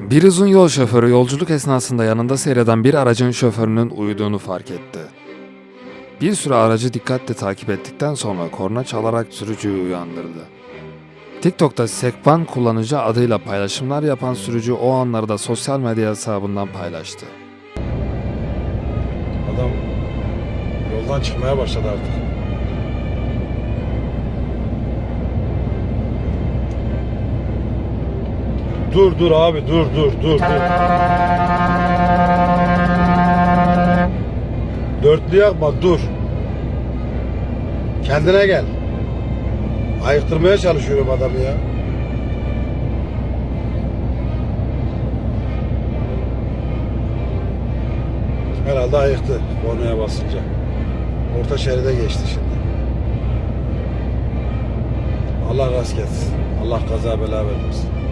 Bir uzun yol şoförü yolculuk esnasında yanında seyreden bir aracın şoförünün uyuduğunu fark etti. Bir süre aracı dikkatle takip ettikten sonra korna çalarak sürücüyü uyandırdı. TikTok'ta Sekban kullanıcı adıyla paylaşımlar yapan sürücü o anları da sosyal medya hesabından paylaştı. Adam yoldan çıkmaya başladı artık. Dur dur abi dur dur dur dur. Dörtlü yakma dur. Kendine gel. Ayıktırmaya çalışıyorum adamı ya. Herhalde ayıktı kornaya basınca. Orta şeride geçti şimdi. Allah rast gelsin. Allah kaza bela vermesin.